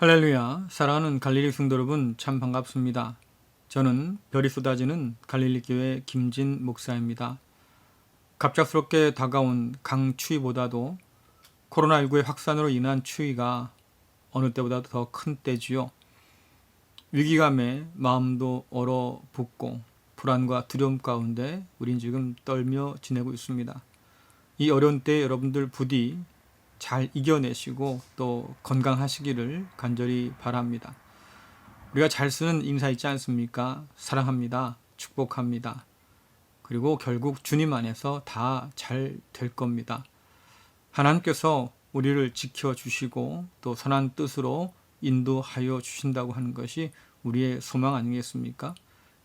할렐루야, 사랑하는 갈릴리 성도 여러분 참 반갑습니다. 저는 별이 쏟아지는 갈릴리 교회 김진 목사입니다. 갑작스럽게 다가온 강추위보다도 코로나19의 확산으로 인한 추위가 어느 때보다도 더큰 때지요. 위기감에 마음도 얼어붙고 불안과 두려움 가운데 우린 지금 떨며 지내고 있습니다. 이 어려운 때 여러분들 부디 잘 이겨내시고 또 건강하시기를 간절히 바랍니다. 우리가 잘 쓰는 인사 있지 않습니까? 사랑합니다. 축복합니다. 그리고 결국 주님 안에서 다 잘 될 겁니다. 하나님께서 우리를 지켜주시고 또 선한 뜻으로 인도하여 주신다고 하는 것이 우리의 소망 아니겠습니까?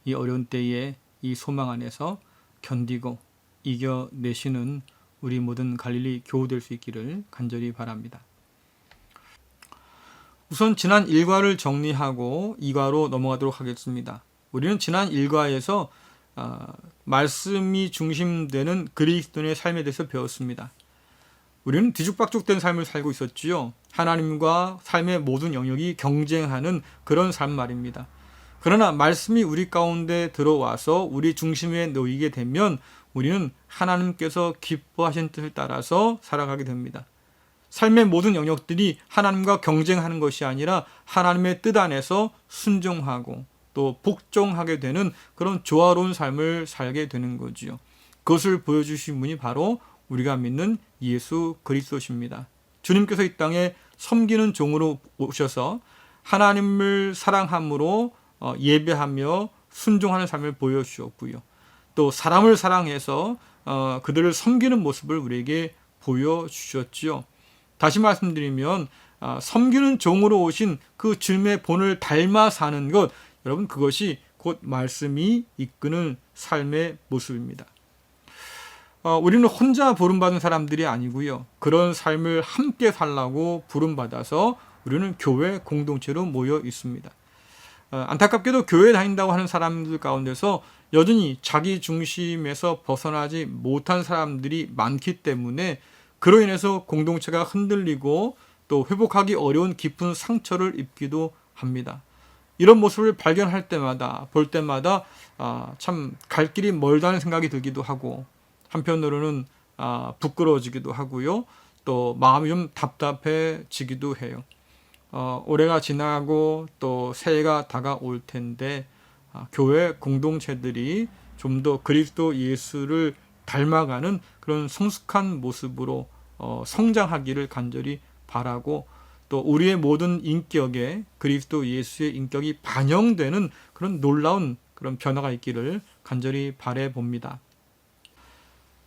이 어려운 때에 이 소망 안에서 견디고 이겨내시는 우리 모든 갈릴리 교우 될 수 있기를 간절히 바랍니다. 우선 지난 1과를 정리하고 2과로 넘어가도록 하겠습니다. 우리는 지난 1과에서 아, 말씀이 중심되는 그리스도인의 삶에 대해서 배웠습니다. 우리는 뒤죽박죽된 삶을 살고 있었지요. 하나님과 삶의 모든 영역이 경쟁하는 그런 삶 말입니다. 그러나 말씀이 우리 가운데 들어와서 우리 중심에 놓이게 되면 우리는 하나님께서 기뻐하신 뜻을 따라서 살아가게 됩니다. 삶의 모든 영역들이 하나님과 경쟁하는 것이 아니라 하나님의 뜻 안에서 순종하고 또 복종하게 되는 그런 조화로운 삶을 살게 되는 거지요. 그것을 보여주신 분이 바로 우리가 믿는 예수 그리스도십니다. 주님께서 이 땅에 섬기는 종으로 오셔서 하나님을 사랑함으로 어, 예배하며 순종하는 삶을 보여주셨고요. 또 사람을 사랑해서 어, 그들을 섬기는 모습을 우리에게 보여주셨지요. 다시 말씀드리면 아, 섬기는 종으로 오신 그 주님의 본을 닮아 사는 것 여러분 그것이 곧 말씀이 이끄는 삶의 모습입니다. 어, 우리는 혼자 부름받은 사람들이 아니고요. 그런 삶을 함께 살라고 부름받아서 우리는 교회 공동체로 모여 있습니다. 어, 안타깝게도 교회 다닌다고 하는 사람들 가운데서 여전히 자기 중심에서 벗어나지 못한 사람들이 많기 때문에 그로 인해서 공동체가 흔들리고 또 회복하기 어려운 깊은 상처를 입기도 합니다. 이런 모습을 발견할 때마다 볼 때마다 아, 참 갈 길이 멀다는 생각이 들기도 하고 한편으로는 아, 부끄러워지기도 하고요. 또 마음이 좀 답답해지기도 해요. 어, 올해가 지나고 또 새해가 다가올 텐데 아, 교회 공동체들이 좀 더 그리스도 예수를 닮아가는 그런 성숙한 모습으로 어, 성장하기를 간절히 바라고 또 우리의 모든 인격에 그리스도 예수의 인격이 반영되는 그런 놀라운 그런 변화가 있기를 간절히 바래 봅니다.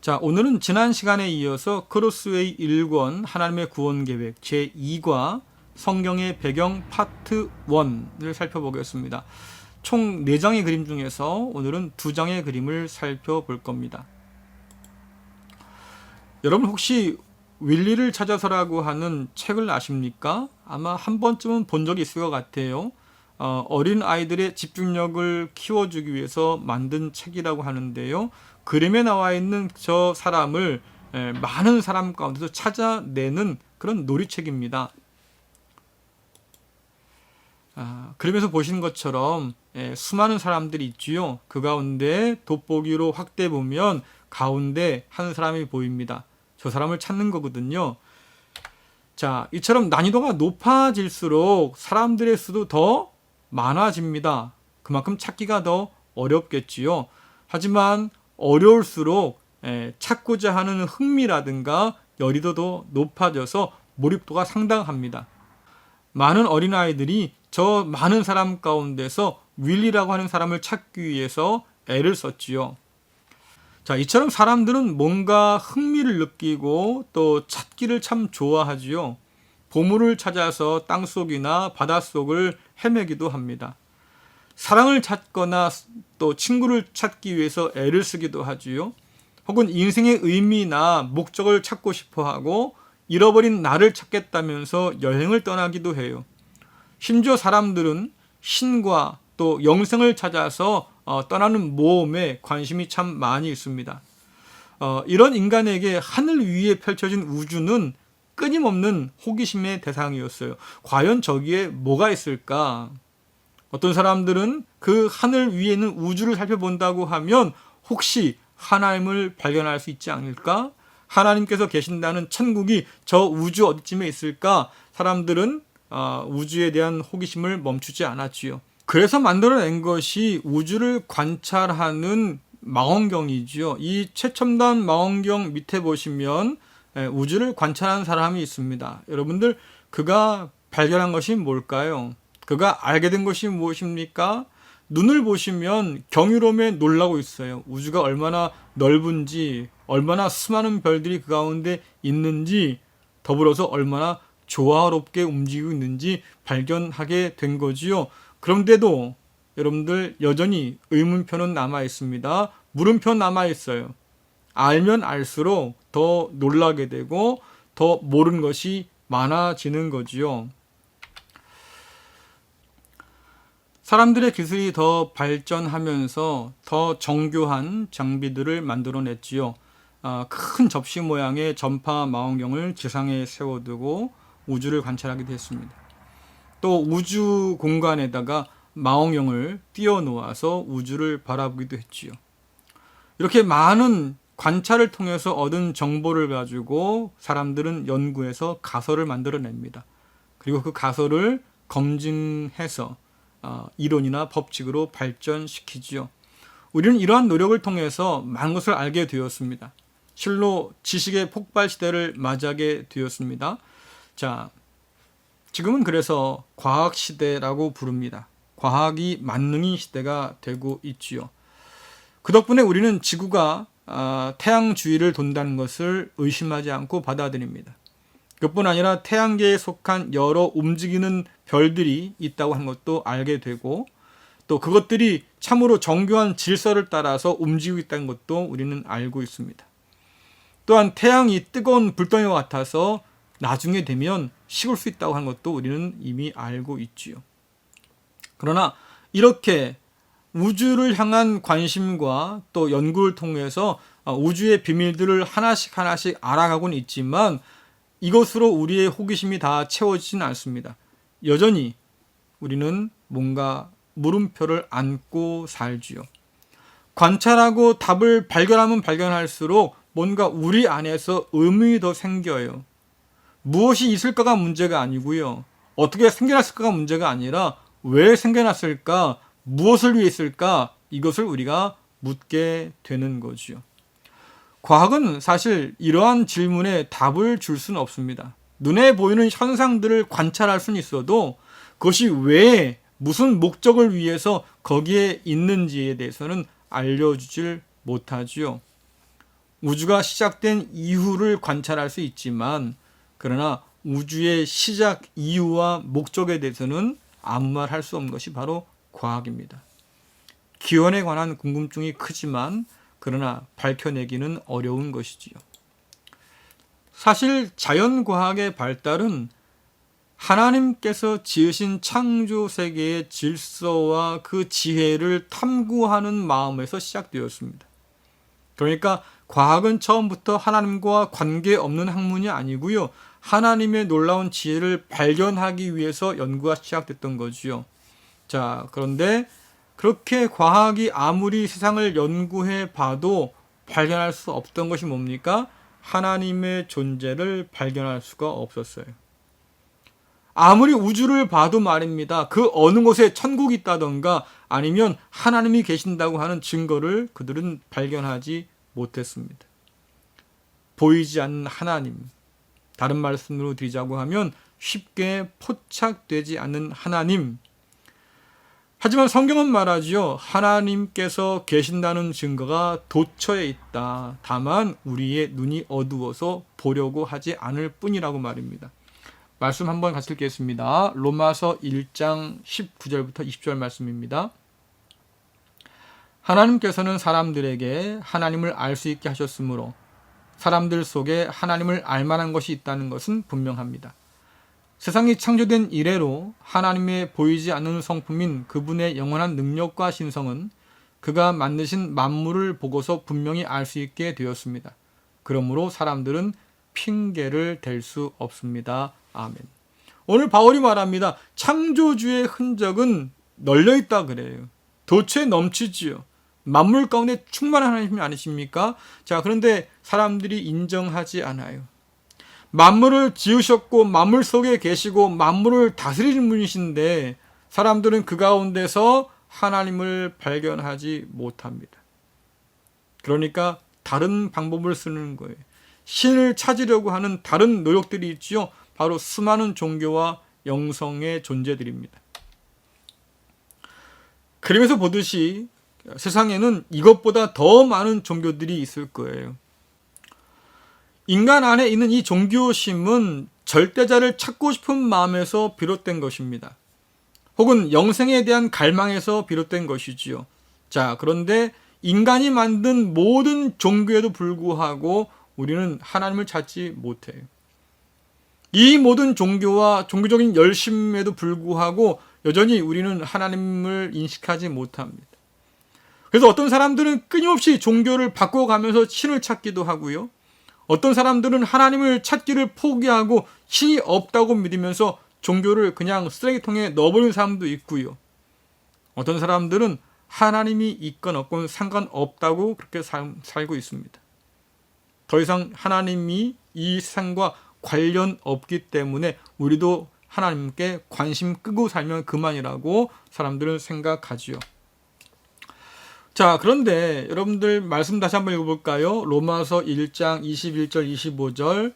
자, 오늘은 지난 시간에 이어서 크로스웨이 1권 하나님의 구원 계획 제2과 성경의 배경 파트 1을 살펴보겠습니다. 총 4장의 그림 중에서 오늘은 2장의 그림을 살펴볼 겁니다. 여러분 혹시 윌리를 찾아서라고 하는 책을 아십니까? 아마 한 번쯤은 본 적이 있을 것 같아요. 어, 어린 아이들의 집중력을 키워주기 위해서 만든 책이라고 하는데요. 그림에 나와 있는 저 사람을 에, 많은 사람 가운데서 찾아내는 그런 놀이책입니다. 아, 그림에서 보시는 것처럼 에, 수많은 사람들이 있지요. 그 가운데 돋보기로 확대 보면 가운데 한 사람이 보입니다. 저 사람을 찾는 거거든요. 자, 이처럼 난이도가 높아질수록 사람들의 수도 더 많아집니다. 그만큼 찾기가 더 어렵겠지요. 하지만 어려울수록 찾고자 하는 흥미라든가 열의도도 높아져서 몰입도가 상당합니다. 많은 어린아이들이 저 많은 사람 가운데서 윌리라고 하는 사람을 찾기 위해서 애를 썼지요. 자, 이처럼 사람들은 뭔가 흥미를 느끼고 또 찾기를 참 좋아하지요. 보물을 찾아서 땅속이나 바닷속을 헤매기도 합니다. 사랑을 찾거나 또 친구를 찾기 위해서 애를 쓰기도 하지요. 혹은 인생의 의미나 목적을 찾고 싶어 하고 잃어버린 나를 찾겠다면서 여행을 떠나기도 해요. 심지어 사람들은 신과 또 영생을 찾아서 어, 떠나는 모험에 관심이 참 많이 있습니다. 어, 이런 인간에게 하늘 위에 펼쳐진 우주는 끊임없는 호기심의 대상이었어요. 과연 저기에 뭐가 있을까? 어떤 사람들은 그 하늘 위에는 우주를 살펴본다고 하면 혹시 하나님을 발견할 수 있지 않을까? 하나님께서 계신다는 천국이 저 우주 어디쯤에 있을까? 사람들은 아, 우주에 대한 호기심을 멈추지 않았지요. 그래서 만들어낸 것이 우주를 관찰하는 망원경이지요. 이 최첨단 망원경 밑에 보시면 예, 우주를 관찰하는 사람이 있습니다. 여러분들 그가 발견한 것이 뭘까요? 그가 알게 된 것이 무엇입니까? 눈을 보시면 경이로움에 놀라고 있어요. 우주가 얼마나 넓은지, 얼마나 수많은 별들이 그 가운데 있는지, 더불어서 얼마나 조화롭게 움직이고 있는지 발견하게 된 거지요. 그런데도 여러분들 여전히 의문표는 남아 있습니다. 물음표 남아 있어요. 알면 알수록 더 놀라게 되고 더 모르는 것이 많아지는 거지요. 사람들의 기술이 더 발전하면서 더 정교한 장비들을 만들어냈지요. 아, 큰 접시 모양의 전파 망원경을 지상에 세워두고 우주를 관찰하게 됐습니다. 또 우주 공간에다가 망원경을 띄워 놓아서 우주를 바라보기도 했지요. 이렇게 많은 관찰을 통해서 얻은 정보를 가지고 사람들은 연구해서 가설을 만들어냅니다. 그리고 그 가설을 검증해서 어, 이론이나 법칙으로 발전시키지요. 우리는 이러한 노력을 통해서 많은 것을 알게 되었습니다. 실로 지식의 폭발 시대를 맞이하게 되었습니다. 자, 지금은 그래서 과학 시대라고 부릅니다. 과학이 만능인 시대가 되고 있지요. 그 덕분에 우리는 지구가 아, 태양 주위를 돈다는 것을 의심하지 않고 받아들입니다. 그뿐 아니라 태양계에 속한 여러 움직이는 별들이 있다고 하는 것도 알게 되고 또 그것들이 참으로 정교한 질서를 따라서 움직이고 있다는 것도 우리는 알고 있습니다. 또한 태양이 뜨거운 불덩이와 같아서 나중에 되면 식을 수 있다고 하는 것도 우리는 이미 알고 있지요. 그러나 이렇게 우주를 향한 관심과 또 연구를 통해서 우주의 비밀들을 하나씩 하나씩 알아가고는 있지만 이것으로 우리의 호기심이 다 채워지진 않습니다. 여전히 우리는 뭔가 물음표를 안고 살지요. 관찰하고 답을 발견하면 발견할수록 뭔가 우리 안에서 의문이 더 생겨요. 무엇이 있을까가 문제가 아니고요. 어떻게 생겨났을까가 문제가 아니라 왜 생겨났을까? 무엇을 위해 있을까? 이것을 우리가 묻게 되는 거지요. 과학은 사실 이러한 질문에 답을 줄 수는 없습니다. 눈에 보이는 현상들을 관찰할 수는 있어도 그것이 왜 무슨 목적을 위해서 거기에 있는지에 대해서는 알려주질 못하지요. 우주가 시작된 이후를 관찰할 수 있지만 그러나 우주의 시작 이유와 목적에 대해서는 아무 말 할 수 없는 것이 바로 과학입니다. 기원에 관한 궁금증이 크지만 그러나 밝혀내기는 어려운 것이지요. 사실 자연과학의 발달은 하나님께서 지으신 창조 세계의 질서와 그 지혜를 탐구하는 마음에서 시작되었습니다. 그러니까 과학은 처음부터 하나님과 관계없는 학문이 아니고요. 하나님의 놀라운 지혜를 발견하기 위해서 연구가 시작됐던 거지요. 자, 그런데 그렇게 과학이 아무리 세상을 연구해 봐도 발견할 수 없던 것이 뭡니까? 하나님의 존재를 발견할 수가 없었어요. 아무리 우주를 봐도 말입니다. 그 어느 곳에 천국이 있다던가 아니면 하나님이 계신다고 하는 증거를 그들은 발견하지 못했습니다. 보이지 않는 하나님. 다른 말씀으로 드리자고 하면 쉽게 포착되지 않는 하나님. 하지만 성경은 말하지요. 하나님께서 계신다는 증거가 도처에 있다. 다만 우리의 눈이 어두워서 보려고 하지 않을 뿐이라고 말입니다. 말씀 한번 같이 읽겠습니다. 로마서 1장 19절부터 20절 말씀입니다. 하나님께서는 사람들에게 하나님을 알 수 있게 하셨으므로 사람들 속에 하나님을 알 만한 것이 있다는 것은 분명합니다. 세상이 창조된 이래로 하나님의 보이지 않는 성품인 그분의 영원한 능력과 신성은 그가 만드신 만물을 보고서 분명히 알 수 있게 되었습니다. 그러므로 사람들은 핑계를 댈 수 없습니다. 아멘. 오늘 바울이 말합니다. 창조주의 흔적은 널려 있다 그래요. 도체 넘치지요. 만물 가운데 충만한 하나님이 아니십니까? 자, 그런데 사람들이 인정하지 않아요. 만물을 지으셨고 만물 속에 계시고 만물을 다스리는 분이신데 사람들은 그 가운데서 하나님을 발견하지 못합니다. 그러니까 다른 방법을 쓰는 거예요. 신을 찾으려고 하는 다른 노력들이 있지요. 바로 수많은 종교와 영성의 존재들입니다. 그림에서 보듯이 세상에는 이것보다 더 많은 종교들이 있을 거예요. 인간 안에 있는 이 종교심은 절대자를 찾고 싶은 마음에서 비롯된 것입니다. 혹은 영생에 대한 갈망에서 비롯된 것이지요. 자, 그런데 인간이 만든 모든 종교에도 불구하고 우리는 하나님을 찾지 못해요. 이 모든 종교와 종교적인 열심에도 불구하고 여전히 우리는 하나님을 인식하지 못합니다. 그래서 어떤 사람들은 끊임없이 종교를 바꿔가면서 신을 찾기도 하고요. 어떤 사람들은 하나님을 찾기를 포기하고 신이 없다고 믿으면서 종교를 그냥 쓰레기통에 넣어버리는 사람도 있고요. 어떤 사람들은 하나님이 있건 없건 상관없다고 그렇게 살, 살고 있습니다. 더 이상 하나님이 이 세상과 관련 없기 때문에 우리도 하나님께 관심 끄고 살면 그만이라고 사람들은 생각하지요. 자, 그런데 여러분들 말씀 다시 한번 읽어볼까요? 로마서 1장 21절, 25절.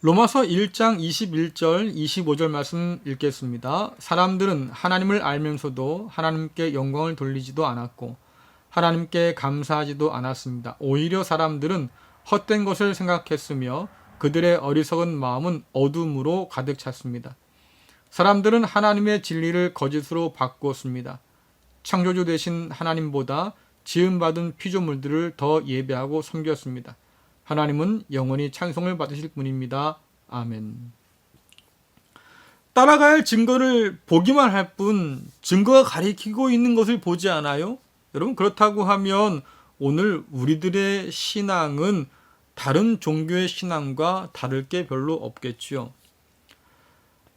로마서 1장 21절, 25절 말씀 읽겠습니다. 사람들은 하나님을 알면서도 하나님께 영광을 돌리지도 않았고, 하나님께 감사하지도 않았습니다. 오히려 사람들은 헛된 것을 생각했으며, 그들의 어리석은 마음은 어둠으로 가득 찼습니다. 사람들은 하나님의 진리를 거짓으로 바꾸었습니다. 창조주 되신 하나님보다 지음받은 피조물들을 더 예배하고 섬겼습니다. 하나님은 영원히 찬송을 받으실 분입니다. 아멘. 따라가야 할 증거를 보기만 할 뿐 증거가 가리키고 있는 것을 보지 않아요? 여러분 그렇다고 하면 오늘 우리들의 신앙은 다른 종교의 신앙과 다를 게 별로 없겠지요.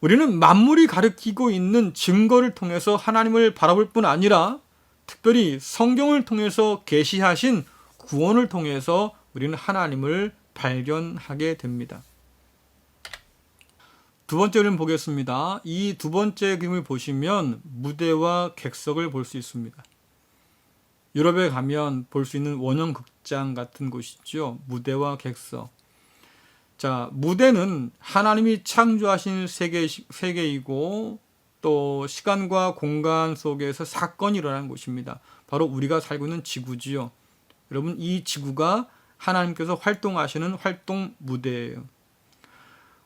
우리는 만물이 가르치고 있는 증거를 통해서 하나님을 바라볼 뿐 아니라 특별히 성경을 통해서 계시하신 구원을 통해서 우리는 하나님을 발견하게 됩니다. 두 번째 그림 보겠습니다. 이 두 번째 그림을 보시면 무대와 객석을 볼 수 있습니다. 유럽에 가면 볼 수 있는 원형 극장 같은 곳이죠. 무대와 객석. 자, 무대는 하나님이 창조하신 세계, 세계이고 또 시간과 공간 속에서 사건이 일어나는 곳입니다. 바로 우리가 살고 있는 지구지요. 여러분, 이 지구가 하나님께서 활동하시는 활동 무대예요.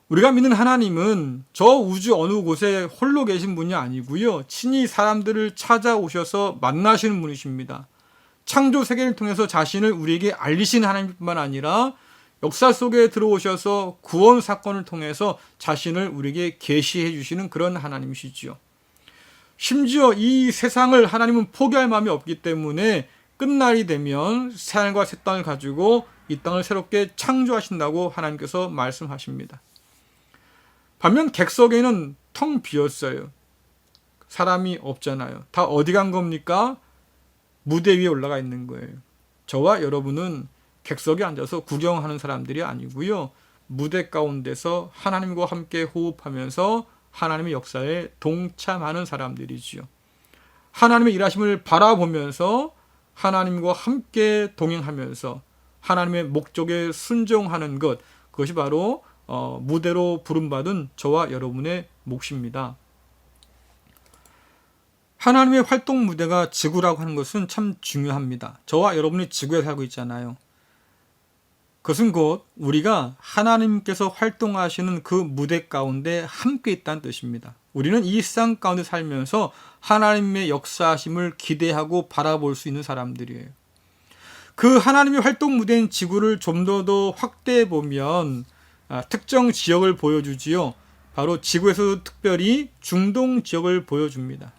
우리가 믿는 하나님은 저 우주 어느 곳에 홀로 계신 분이 아니고요. 친히 사람들을 찾아오셔서 만나시는 분이십니다. 창조 세계를 통해서 자신을 우리에게 알리신 하나님뿐만 아니라 역사 속에 들어오셔서 구원 사건을 통해서 자신을 우리에게 계시해 주시는 그런 하나님이시지요. 심지어 이 세상을 하나님은 포기할 마음이 없기 때문에 끝날이 되면 새 하늘과 새 땅을 가지고 이 땅을 새롭게 창조하신다고 하나님께서 말씀하십니다. 반면 객석에는 텅 비었어요. 사람이 없잖아요. 다 어디 간 겁니까? 무대 위에 올라가 있는 거예요. 저와 여러분은 객석에 앉아서 구경하는 사람들이 아니고요. 무대 가운데서 하나님과 함께 호흡하면서 하나님의 역사에 동참하는 사람들이지요. 하나님의 일하심을 바라보면서 하나님과 함께 동행하면서 하나님의 목적에 순종하는 것 그것이 바로 어, 무대로 부름받은 저와 여러분의 몫입니다. 하나님의 활동 무대가 지구라고 하는 것은 참 중요합니다. 저와 여러분이 지구에 살고 있잖아요. 그것은 곧 우리가 하나님께서 활동하시는 그 무대 가운데 함께 있다는 뜻입니다. 우리는 이 세상 가운데 살면서 하나님의 역사하심을 기대하고 바라볼 수 있는 사람들이에요. 그 하나님의 활동 무대인 지구를 좀 더 더 확대해 보면 아, 특정 지역을 보여주지요. 바로 지구에서 특별히 중동 지역을 보여줍니다.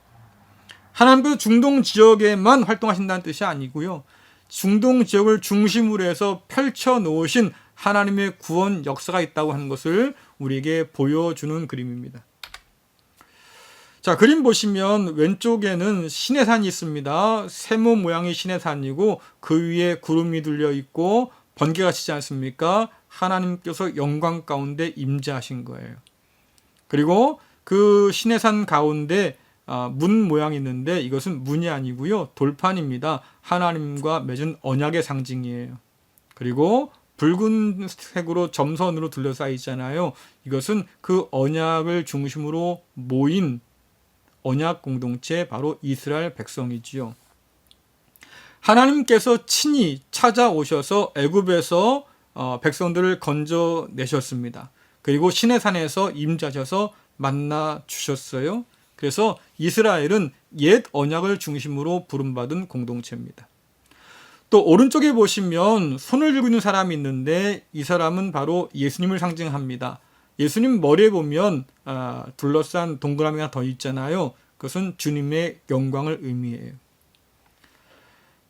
하나님께서 중동 지역에만 활동하신다는 뜻이 아니고요. 중동 지역을 중심으로 해서 펼쳐 놓으신 하나님의 구원 역사가 있다고 하는 것을 우리에게 보여주는 그림입니다. 자, 그림 보시면 왼쪽에는 신의 산이 있습니다. 세모 모양의 신의 산이고 그 위에 구름이 둘려 있고 번개가 치지 않습니까? 하나님께서 영광 가운데 임재하신 거예요. 그리고 그 신의 산 가운데 아, 문 모양이 있는데 이것은 문이 아니고요. 돌판입니다. 하나님과 맺은 언약의 상징이에요. 그리고 붉은색으로 점선으로 둘러싸여 있잖아요. 이것은 그 언약을 중심으로 모인 언약 공동체 바로 이스라엘 백성이지요. 하나님께서 친히 찾아오셔서 애굽에서 어, 백성들을 건져내셨습니다. 그리고 신의 산에서 임자셔서 만나 주셨어요. 그래서 이스라엘은 옛 언약을 중심으로 부름받은 공동체입니다. 또 오른쪽에 보시면 손을 들고 있는 사람이 있는데 이 사람은 바로 예수님을 상징합니다. 예수님 머리에 보면 아, 둘러싼 동그라미가 더 있잖아요. 그것은 주님의 영광을 의미해요.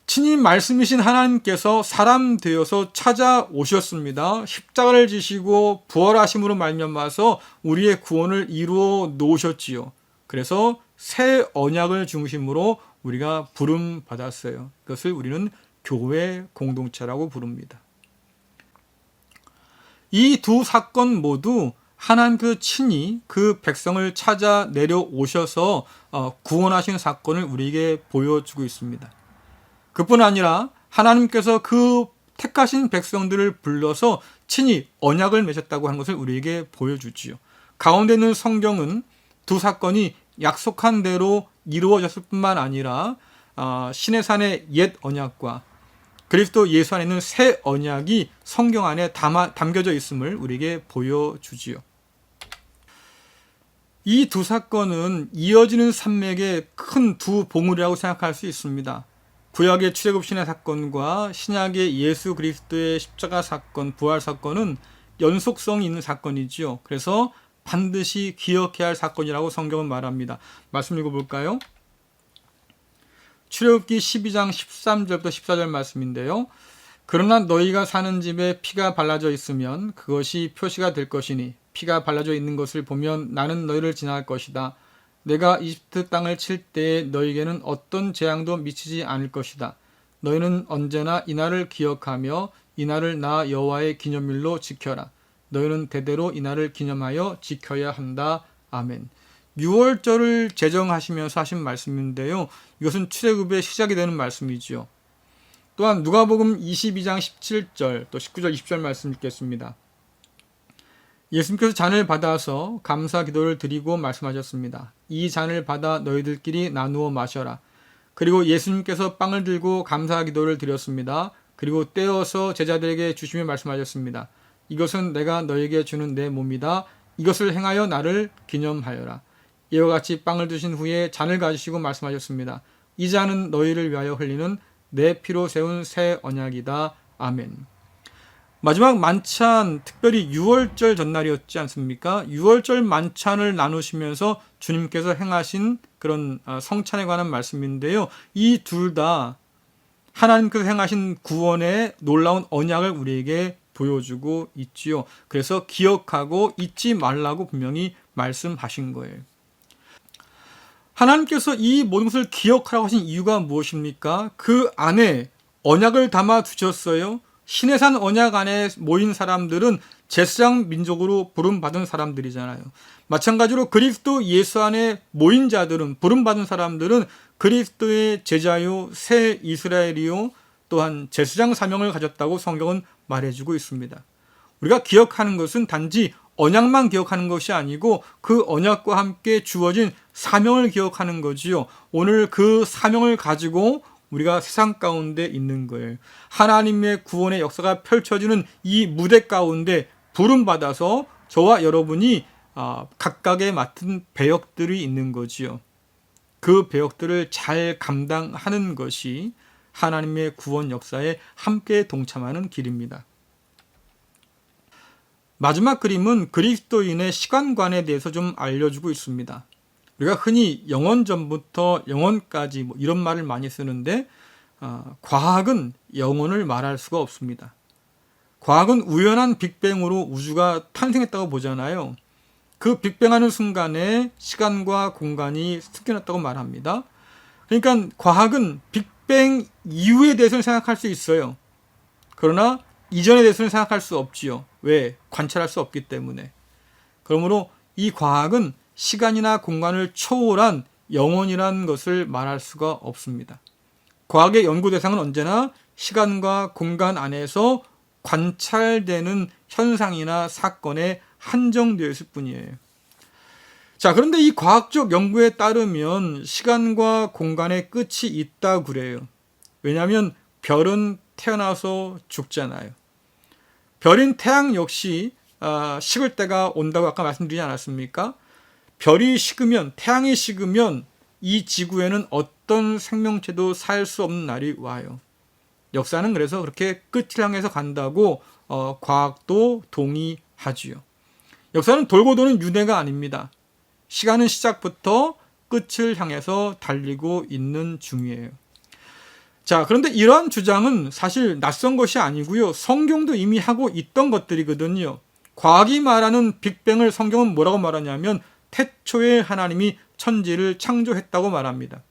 친히 말씀이신 하나님께서 사람 되어서 찾아오셨습니다. 십자가를 지시고 부활하심으로 말미암아서 우리의 구원을 이루어 놓으셨지요. 그래서 새 언약을 중심으로 우리가 부름 받았어요. 그것을 우리는 교회 공동체라고 부릅니다. 이 두 사건 모두 하나님 그 친히 그 백성을 찾아 내려오셔서 어, 구원하신 사건을 우리에게 보여주고 있습니다. 그뿐 아니라 하나님께서 그 택하신 백성들을 불러서 친히 언약을 맺었다고 하는 것을 우리에게 보여주지요. 가운데 있는 성경은 두 사건이 약속한 대로 이루어졌을 뿐만 아니라 어, 신의 산의 옛 언약과 그리스도 예수 안에 있는 새 언약이 성경 안에 담아, 담겨져 있음을 우리에게 보여주지요. 이 두 사건은 이어지는 산맥의 큰 두 봉우리라고 생각할 수 있습니다. 구약의 출애굽 신의 사건과 신약의 예수 그리스도의 십자가 사건, 부활 사건은 연속성이 있는 사건이지요. 그래서 반드시 기억해야 할 사건이라고 성경은 말합니다. 말씀 읽어볼까요? 출애굽기 12장 13절부터 14절 말씀인데요. 그러나 너희가 사는 집에 피가 발라져 있으면 그것이 표시가 될 것이니 피가 발라져 있는 것을 보면 나는 너희를 지나갈 것이다. 내가 이집트 땅을 칠 때에 너희에게는 어떤 재앙도 미치지 않을 것이다. 너희는 언제나 이날을 기억하며 이날을 나 여호와의 기념일로 지켜라. 너희는 대대로 이날을 기념하여 지켜야 한다. 아멘. 6월절을 제정하시면서 하신 말씀인데요. 이것은 출애굽의 시작이 되는 말씀이지요. 또한 누가복음 22장 17절 또 19절 20절 말씀 읽겠습니다. 예수님께서 잔을 받아서 감사 기도를 드리고 말씀하셨습니다. 이 잔을 받아 너희들끼리 나누어 마셔라. 그리고 예수님께서 빵을 들고 감사 기도를 드렸습니다. 그리고 떼어서 제자들에게 주시며 말씀하셨습니다. 이것은 내가 너에게 주는 내 몸이다. 이것을 행하여 나를 기념하여라. 이와 같이 빵을 드신 후에 잔을 가지시고 말씀하셨습니다. 이 잔은 너희를 위하여 흘리는 내 피로 세운 새 언약이다. 아멘. 마지막 만찬 특별히 6월절 전날이었지 않습니까? 6월절 만찬을 나누시면서 주님께서 행하신 그런 아, 성찬에 관한 말씀인데요. 이 둘 다 하나님께서 행하신 구원의 놀라운 언약을 우리에게 보여주고 있지요. 그래서 기억하고 잊지 말라고 분명히 말씀하신 거예요. 하나님께서 이 모든 것을 기억하라고 하신 이유가 무엇입니까? 그 안에 언약을 담아 두셨어요. 신의 산 언약 안에 모인 사람들은 제사장 민족으로 부름받은 사람들이잖아요. 마찬가지로 그리스도 예수 안에 모인 자들은 부름받은 사람들은 그리스도의 제자요 새 이스라엘이요 또한 제사장 사명을 가졌다고 성경은 말해주고 있습니다. 우리가 기억하는 것은 단지 언약만 기억하는 것이 아니고 그 언약과 함께 주어진 사명을 기억하는 거지요. 오늘 그 사명을 가지고 우리가 세상 가운데 있는 거예요. 하나님의 구원의 역사가 펼쳐지는 이 무대 가운데 부름받아서 저와 여러분이 아, 각각의 맡은 배역들이 있는 거지요. 그 배역들을 잘 감당하는 것이 하나님의 구원 역사에 함께 동참하는 길입니다. 마지막 그림은 그리스도인의 시간관에 대해서 좀 알려주고 있습니다. 우리가 흔히 영원 전부터 영원까지 뭐 이런 말을 많이 쓰는데 어, 과학은 영원을 말할 수가 없습니다. 과학은 우연한 빅뱅으로 우주가 탄생했다고 보잖아요. 그 빅뱅하는 순간에 시간과 공간이 섞여났다고 말합니다. 그러니까 과학은 빅 뱅 이후에 대해서는 생각할 수 있어요. 그러나 이전에 대해서는 생각할 수 없지요. 왜? 관찰할 수 없기 때문에. 그러므로 이 과학은 시간이나 공간을 초월한 영혼이라는 것을 말할 수가 없습니다. 과학의 연구 대상은 언제나 시간과 공간 안에서 관찰되는 현상이나 사건에 한정되어 있을 뿐이에요. 자, 그런데 이 과학적 연구에 따르면 시간과 공간의 끝이 있다 그래요. 왜냐하면 별은 태어나서 죽잖아요. 별인 태양 역시 아, 식을 때가 온다고 아까 말씀드리지 않았습니까? 별이 식으면 태양이 식으면 이 지구에는 어떤 생명체도 살 수 없는 날이 와요. 역사는 그래서 그렇게 끝을 향해서 간다고 어, 과학도 동의하지요. 역사는 돌고 도는 윤회가 아닙니다. 시간은 시작부터 끝을 향해서 달리고 있는 중이에요. 자, 그런데 이러한 주장은 사실 낯선 것이 아니고요. 성경도 이미 하고 있던 것들이거든요. 과학이 말하는 빅뱅을 성경은 뭐라고 말하냐면 태초에 하나님이 천지를 창조했다고 말합니다.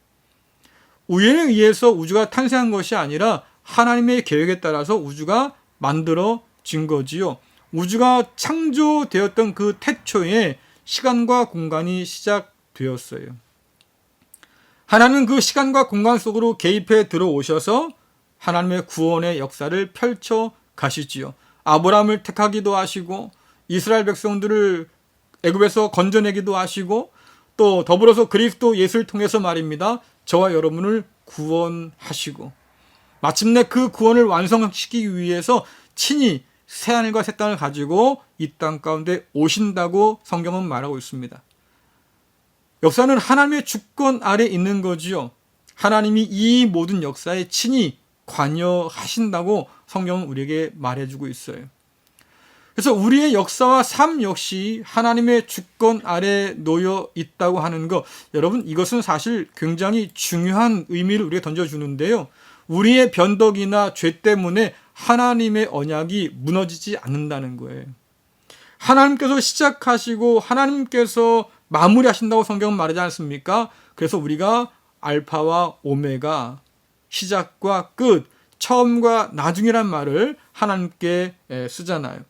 우연에 의해서 우주가 탄생한 것이 아니라 하나님의 계획에 따라서 우주가 만들어진 거지요. 우주가 창조되었던 그 태초에 시간과 공간이 시작되었어요. 하나님은 그 시간과 공간 속으로 개입해 들어오셔서 하나님의 구원의 역사를 펼쳐 가시지요. 아브라함을 택하기도 하시고 이스라엘 백성들을 애굽에서 건져내기도 하시고 또 더불어서 그리스도 예수를 통해서 말입니다. 저와 여러분을 구원하시고 마침내 그 구원을 완성시키기 위해서 친히 새하늘과 새 땅을 가지고 이 땅 가운데 오신다고 성경은 말하고 있습니다. 역사는 하나님의 주권 아래 있는 거지요. 하나님이 이 모든 역사에 친히 관여하신다고 성경은 우리에게 말해주고 있어요. 그래서 우리의 역사와 삶 역시 하나님의 주권 아래 놓여 있다고 하는 것, 여러분 이것은 사실 굉장히 중요한 의미를 우리가 던져주는데요. 우리의 변덕이나 죄 때문에 하나님의 언약이 무너지지 않는다는 거예요. 하나님께서 시작하시고 하나님께서 마무리하신다고 성경은 말하지 않습니까? 그래서 우리가 알파와 오메가, 시작과 끝, 처음과 나중이란 말을 하나님께 쓰잖아요.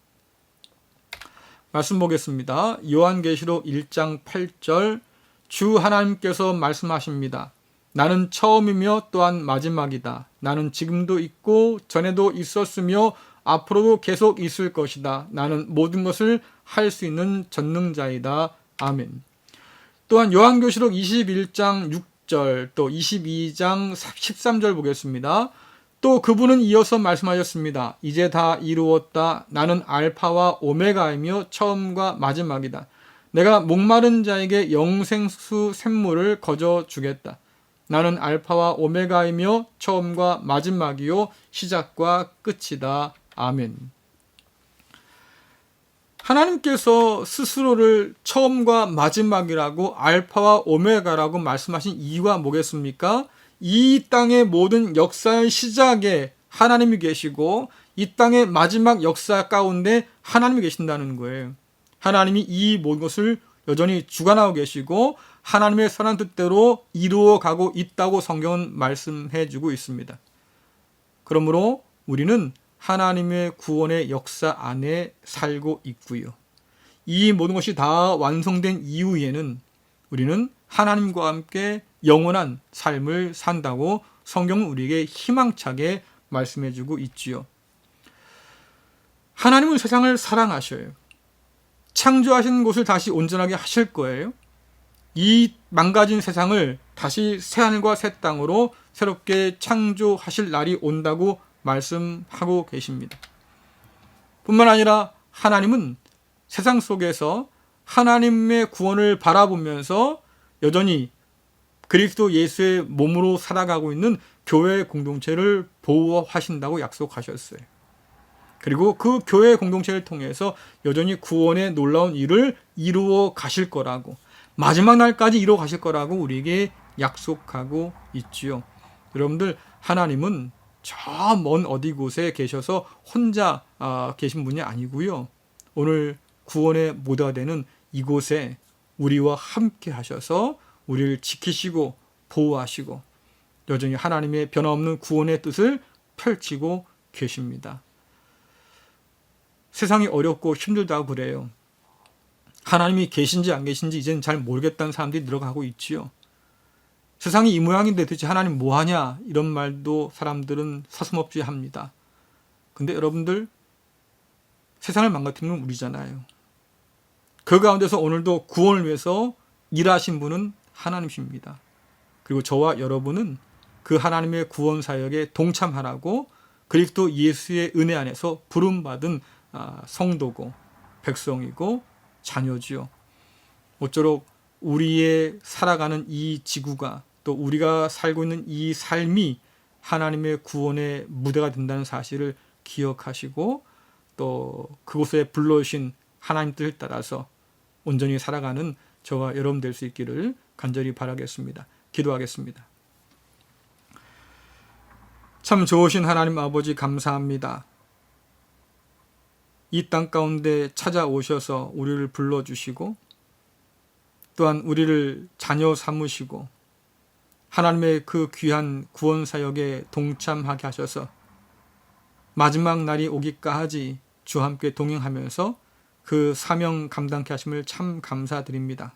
말씀 보겠습니다. 요한계시록 1장 8절 주 하나님께서 말씀하십니다. 나는 처음이며 또한 마지막이다. 나는 지금도 있고 전에도 있었으며 앞으로도 계속 있을 것이다. 나는 모든 것을 할 수 있는 전능자이다. 아멘. 또한 요한계시록 21장 6절 또 22장 13절 보겠습니다. 또 그분은 이어서 말씀하셨습니다. 이제 다 이루었다. 나는 알파와 오메가이며 처음과 마지막이다. 내가 목마른 자에게 영생수 샘물을 거저 주겠다. 나는 알파와 오메가이며 처음과 마지막이요 시작과 끝이다. 아멘. 하나님께서 스스로를 처음과 마지막이라고 알파와 오메가라고 말씀하신 이유가 뭐겠습니까? 이 땅의 모든 역사의 시작에 하나님이 계시고 이 땅의 마지막 역사 가운데 하나님이 계신다는 거예요. 하나님이 이 모든 것을 여전히 주관하고 계시고 하나님의 선한 뜻대로 이루어 가고 있다고 성경은 말씀해 주고 있습니다. 그러므로 우리는 하나님의 구원의 역사 안에 살고 있고요. 이 모든 것이 다 완성된 이후에는 우리는 하나님과 함께 영원한 삶을 산다고 성경은 우리에게 희망차게 말씀해 주고 있지요. 하나님은 세상을 사랑하셔요. 창조하신 곳을 다시 온전하게 하실 거예요. 이 망가진 세상을 다시 새하늘과 새 땅으로 새롭게 창조하실 날이 온다고 말씀하고 계십니다. 뿐만 아니라 하나님은 세상 속에서 하나님의 구원을 바라보면서 여전히 그리스도 예수의 몸으로 살아가고 있는 교회 공동체를 보호하신다고 약속하셨어요. 그리고 그 교회 공동체를 통해서 여전히 구원의 놀라운 일을 이루어 가실 거라고 마지막 날까지 이루어 가실 거라고 우리에게 약속하고 있지요. 여러분들 하나님은 저 먼 어디 곳에 계셔서 혼자 아, 계신 분이 아니고요. 오늘 구원의 모두가 되는 이곳에 우리와 함께 하셔서 우리를 지키시고 보호하시고 여전히 하나님의 변함없는 구원의 뜻을 펼치고 계십니다. 세상이 어렵고 힘들다고 그래요. 하나님이 계신지 안 계신지 이제는 잘 모르겠다는 사람들이 늘어가고 있지요. 세상이 이 모양인데 도대체 하나님 뭐 하냐 이런 말도 사람들은 서슴없이 합니다. 근데 여러분들 세상을 망가뜨리는 건 우리잖아요. 그 가운데서 오늘도 구원을 위해서 일하신 분은 하나님이십니다. 그리고 저와 여러분은 그 하나님의 구원 사역에 동참하라고 그리스도 예수의 은혜 안에서 부름받은 아, 성도고 백성이고 자녀지요. 모쪼록 우리의 살아가는 이 지구가 또 우리가 살고 있는 이 삶이 하나님의 구원의 무대가 된다는 사실을 기억하시고 또 그곳에 불러오신 하나님 뜻을 따라서 온전히 살아가는 저와 여러분 될 수 있기를 간절히 바라겠습니다. 기도하겠습니다. 참 좋으신 하나님 아버지 감사합니다. 이 땅 가운데 찾아오셔서 우리를 불러주시고 또한 우리를 자녀 삼으시고 하나님의 그 귀한 구원 사역에 동참하게 하셔서 마지막 날이 오기까지 주와 함께 동행하면서 그 사명 감당케 하심을 참 감사드립니다.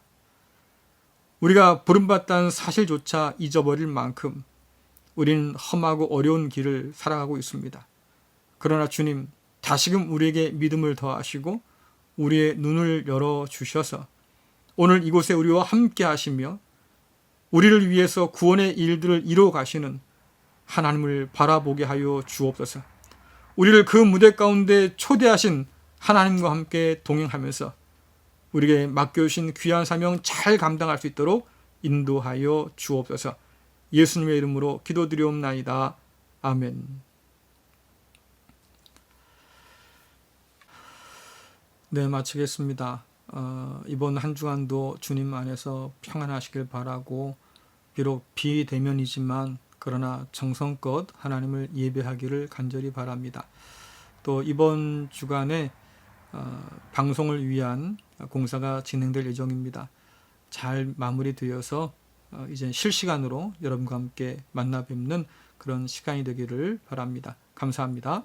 우리가 부름받다는 사실조차 잊어버릴 만큼 우리는 험하고 어려운 길을 살아가고 있습니다. 그러나 주님, 다시금 우리에게 믿음을 더하시고 우리의 눈을 열어 주셔서 오늘 이곳에 우리와 함께 하시며 우리를 위해서 구원의 일들을 이루어 가시는 하나님을 바라보게 하여 주옵소서. 우리를 그 무대 가운데 초대하신 하나님과 함께 동행하면서 우리에게 맡겨주신 귀한 사명 잘 감당할 수 있도록 인도하여 주옵소서. 예수님의 이름으로 기도드리옵나이다. 아멘. 네, 마치겠습니다. 어, 이번 한 주간도 주님 안에서 평안하시길 바라고 비록 비대면이지만 그러나 정성껏 하나님을 예배하기를 간절히 바랍니다. 또 이번 주간에 어, 방송을 위한 공사가 진행될 예정입니다. 잘 마무리되어서 어, 이제 실시간으로 여러분과 함께 만나 뵙는 그런 시간이 되기를 바랍니다. 감사합니다.